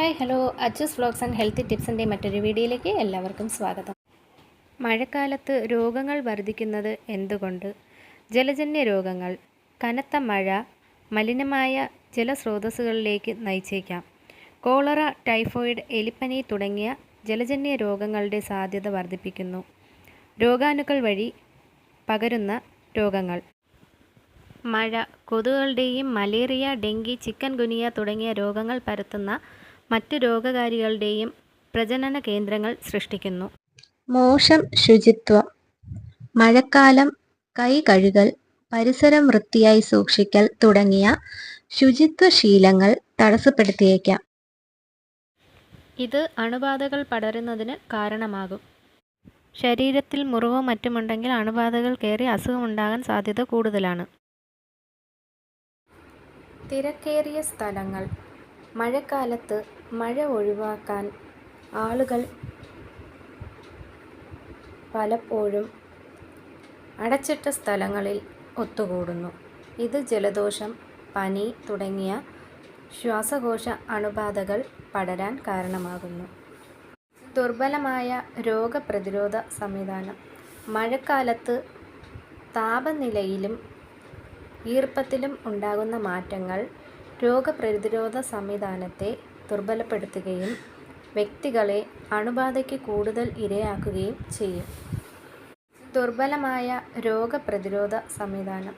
Hi hello. Achu's vlogs and healthy ടിപ്സിന്റെ മറ്റൊരു വീഡിയോയിലേക്ക് എല്ലാവർക്കും സ്വാഗതം. മഴക്കാലത്ത് രോഗങ്ങൾ വർദ്ധിക്കുന്നത് എന്തുകൊണ്ട്? ജലജന്യ രോഗങ്ങൾ കനത്ത മഴ മലിനമായ ജലസ്രോതസ്സുകളിലേക്ക് നയിച്ചേക്കാം. കോളറ ടൈഫോയിഡ് എലിപ്പനി തുടങ്ങിയ ജലജന്യ രോഗങ്ങളുടെ സാധ്യത വർദ്ധിപ്പിക്കുന്നു. രോഗാണുക്കൾ വഴി പകരുന്ന രോഗങ്ങൾ. മഴ കൊതുകുകളുടെയും മലേറിയ ഡെങ്കി ചിക്കൻ ഗുനിയ തുടങ്ങിയ രോഗങ്ങൾ പരത്തുന്ന മറ്റ് രോഗകാരികളുടെയും പ്രജനന കേന്ദ്രങ്ങൾ സൃഷ്ടിക്കുന്നു. മോശം ശുചിത്വം. മഴക്കാലം കൈ കഴുകൽ പരിസരം വൃത്തിയായി സൂക്ഷിക്കൽ തുടങ്ങിയ ശുചിത്വ ശീലങ്ങൾ തടസ്സപ്പെടുത്തിയേക്കാം. ഇത് അണുബാധകൾ പടരുന്നതിന് കാരണമാകും. ശരീരത്തിൽ മുറിവോ മറ്റുമുണ്ടെങ്കിൽ അണുബാധകൾ കയറി അസുഖമുണ്ടാകാൻ സാധ്യത കൂടുതലാണ്. തിരക്കേറിയ സ്ഥലങ്ങൾ. മഴക്കാലത്ത് മഴ ഒഴിവാക്കാൻ ആളുകൾ പലപ്പോഴും അടച്ചിട്ട സ്ഥലങ്ങളിൽ ഒത്തുകൂടുന്നു. ഇത് ജലദോഷം പനി തുടങ്ങിയ ശ്വാസകോശ അണുബാധകൾ പടരാൻ കാരണമാകുന്നു. ദുർബലമായ രോഗപ്രതിരോധ സംവിധാനം. മഴക്കാലത്ത് താപനിലയിലും ഈർപ്പത്തിലും ഉണ്ടാകുന്ന മാറ്റങ്ങൾ രോഗപ്രതിരോധ സംവിധാനത്തെ ദുർബലപ്പെടുത്തുകയും വ്യക്തികളെ അണുബാധയ്ക്ക് കൂടുതൽ ഇരയാക്കുകയും ചെയ്യും. ദുർബലമായ രോഗപ്രതിരോധ സംവിധാനം.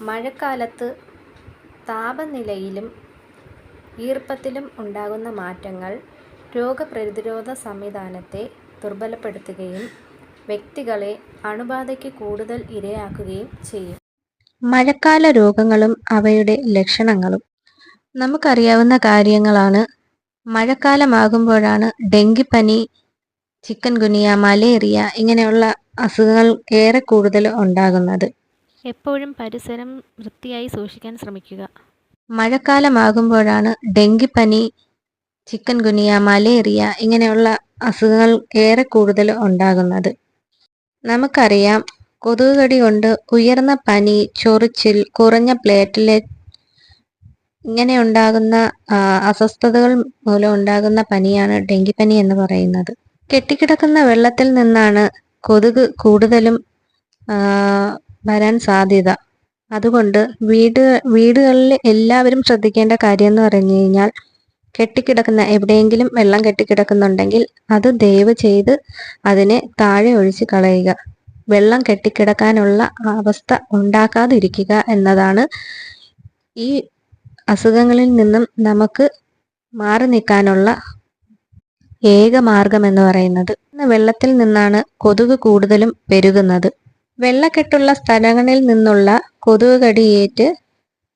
മഴക്കാലത്ത് താപനിലയിലും ഈർപ്പത്തിലും ഉണ്ടാകുന്ന മാറ്റങ്ങൾ രോഗപ്രതിരോധ സംവിധാനത്തെ ദുർബലപ്പെടുത്തുകയും വ്യക്തികളെ അണുബാധയ്ക്ക് കൂടുതൽ ഇരയാക്കുകയും ചെയ്യും. മഴക്കാല രോഗങ്ങളും അവയുടെ ലക്ഷണങ്ങളും. നമുക്കറിയാവുന്ന കാര്യങ്ങളാണ് മഴക്കാലമാകുമ്പോഴാണ് ഡെങ്കിപ്പനി ചിക്കൻ ഗുനിയ മലേറിയ ഇങ്ങനെയുള്ള അസുഖങ്ങൾ ഏറെ കൂടുതൽ ഉണ്ടാകുന്നത്. എപ്പോഴും പരിസരം വൃത്തിയായി സൂക്ഷിക്കാൻ ശ്രമിക്കുക. മഴക്കാലമാകുമ്പോഴാണ് ഡെങ്കിപ്പനി ചിക്കൻ ഗുനിയ മലേറിയ ഇങ്ങനെയുള്ള അസുഖങ്ങൾ ഏറെ കൂടുതൽ ഉണ്ടാകുന്നത്. നമുക്കറിയാം കൊതുകുകടി കൊണ്ട് ഉയർന്ന പനി ചൊറിച്ചിൽ കുറഞ്ഞ പ്ലേറ്റ്ലെറ്റ് ഇങ്ങനെ ഉണ്ടാകുന്ന അസ്വസ്ഥതകൾ മൂലം ഉണ്ടാകുന്ന പനിയാണ് ഡെങ്കിപ്പനി എന്ന് പറയുന്നത്. കെട്ടിക്കിടക്കുന്ന വെള്ളത്തിൽ നിന്നാണ് കൊതുക് കൂടുതലും വരാൻ സാധ്യത. അതുകൊണ്ട് വീട് വീടുകളിൽ എല്ലാവരും ശ്രദ്ധിക്കേണ്ട കാര്യം എന്ന് പറഞ്ഞു കഴിഞ്ഞാൽ കെട്ടിക്കിടക്കുന്ന എവിടെയെങ്കിലും വെള്ളം കെട്ടിക്കിടക്കുന്നുണ്ടെങ്കിൽ അത് ദയവ് ചെയ്ത് അതിനെ താഴെ ഒഴിച്ച് കളയുക. വെള്ളം കെട്ടിക്കിടക്കാനുള്ള അവസ്ഥ ഉണ്ടാക്കാതിരിക്കുക എന്നതാണ് ഈ അസുഖങ്ങളിൽ നിന്നും നമുക്ക് മാറി നിൽക്കാനുള്ള ഏക മാർഗം എന്ന് പറയുന്നത് വെള്ളത്തിൽ നിന്നാണ് കൊതുക് കൂടുതലും പെരുകുന്നത്. വെള്ളക്കെട്ടുള്ള സ്ഥലങ്ങളിൽ നിന്നുള്ള കൊതുക് കടിയേറ്റ്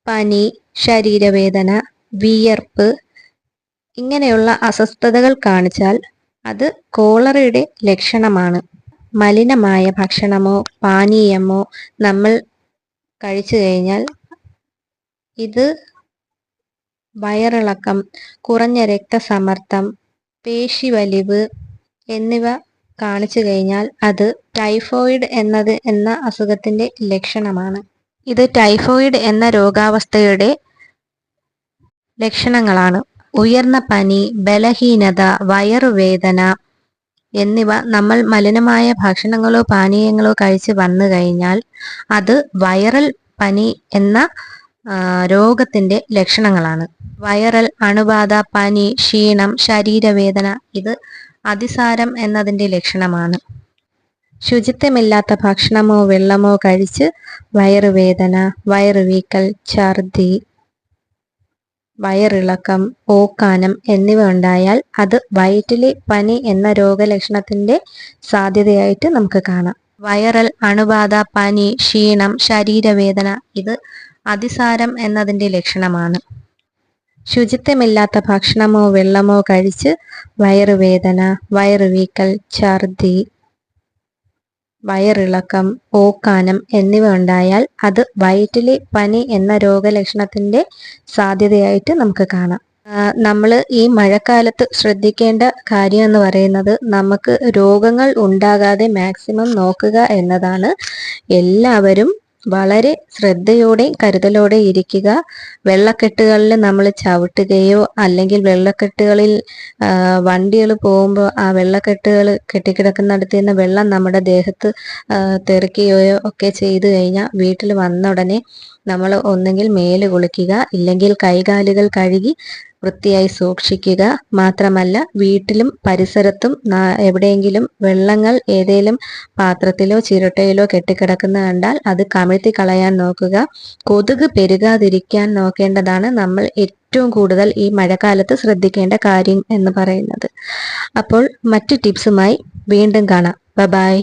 പനി ശരീരവേദന വിയർപ്പ് ഇങ്ങനെയുള്ള അസ്വസ്ഥതകൾ കാണിച്ചാൽ അത് കോളറയുടെ ലക്ഷണമാണ്. മലിനമായ ഭക്ഷണമോ പാനീയമോ നമ്മൾ കഴിച്ചു കഴിഞ്ഞാൽ ഇത് വയറിളക്കം കുറഞ്ഞ രക്തസമ്മർദ്ദം പേശിവലിവ് എന്നിവ കാണിച്ചു കഴിഞ്ഞാൽ അത് ടൈഫോയിഡ് എന്നത് എന്ന അസുഖത്തിന്റെ ലക്ഷണമാണ്. ഇത് ടൈഫോയിഡ് എന്ന രോഗാവസ്ഥയുടെ ലക്ഷണങ്ങളാണ്. ഉയർന്ന പനി ബലഹീനത വയറുവേദന എന്നിവ നമ്മൾ മലിനമായ ഭക്ഷണങ്ങളോ പാനീയങ്ങളോ കഴിച്ച് വന്നു കഴിഞ്ഞാൽ അത് വൈറൽ പനി എന്ന രോഗത്തിന്റെ ലക്ഷണങ്ങളാണ്. വൈറൽ അണുബാധ പനി ക്ഷീണം ശരീരവേദന ഇത് അതിസാരം എന്നതിന്റെ ലക്ഷണമാണ്. ശുചിത്വമില്ലാത്ത ഭക്ഷണമോ വെള്ളമോ കഴിച്ച് വയറുവേദന വയറുവീക്കൽ ഛർദി വയറിളക്കം ഓക്കാനം എന്നിവ ഉണ്ടായാൽ അത് വയറ്റിലെ പനി എന്ന രോഗലക്ഷണത്തിന്റെ സാധ്യതയായിട്ട് നമുക്ക് കാണാം. വൈറൽ അണുബാധ പനി ക്ഷീണം ശരീരവേദന ഇത് അതിസാരം എന്നതിന്റെ ലക്ഷണമാണ്. ശുചിത്വമില്ലാത്ത ഭക്ഷണമോ വെള്ളമോ കഴിച്ച് വയറുവേദന വയറുവീക്കൽ ഛർദി വയറിളക്കം ഓക്കാനം എന്നിവ ഉണ്ടായാൽ അത് വയറ്റിലെ പനി എന്ന രോഗലക്ഷണത്തിന്റെ സാധ്യതയായിട്ട് നമുക്ക് കാണാം. നമ്മൾ ഈ മഴക്കാലത്ത് ശ്രദ്ധിക്കേണ്ട കാര്യം എന്ന് പറയുന്നത് നമുക്ക് രോഗങ്ങൾ ഉണ്ടാകാതെ മാക്സിമം നോക്കുക എന്നതാണ്. എല്ലാവരും വളരെ ശ്രദ്ധയോടെയും കരുതലോടെ ഇരിക്കുക. വെള്ളക്കെട്ടുകളിൽ നമ്മൾ ചവിട്ടുകയോ അല്ലെങ്കിൽ വെള്ളക്കെട്ടുകളിൽ വണ്ടികൾ പോകുമ്പോൾ ആ വെള്ളക്കെട്ടുകൾ കെട്ടിക്കിടക്കുന്നിടത്ത് നിന്ന് വെള്ളം നമ്മുടെ ദേഹത്ത് തെറിക്കുകയോ ഒക്കെ ചെയ്തു കഴിഞ്ഞാൽ വീട്ടിൽ വന്ന ഉടനെ നമ്മൾ ഒന്നെങ്കിൽ മേൽ കുളിക്കുക ഇല്ലെങ്കിൽ കൈകാലുകൾ കഴുകി വൃത്തിയായി സൂക്ഷിക്കുക. മാത്രമല്ല വീട്ടിലും പരിസരത്തും എവിടെയെങ്കിലും വെള്ളങ്ങൾ ഏതെങ്കിലും പാത്രത്തിലോ ചിരട്ടയിലോ കെട്ടിക്കിടക്കുന്ന കണ്ടാൽ അത് കമിഴ്ത്തി കളയാൻ നോക്കുക. കൊതുക് പെരുകാതിരിക്കാൻ നോക്കേണ്ടതാണ് നമ്മൾ ഏറ്റവും കൂടുതൽ ഈ മഴക്കാലത്ത് ശ്രദ്ധിക്കേണ്ട കാര്യം എന്ന് പറയുന്നത്. അപ്പോൾ മറ്റു ടിപ്സുമായി വീണ്ടും കാണാം. ബ ബായ്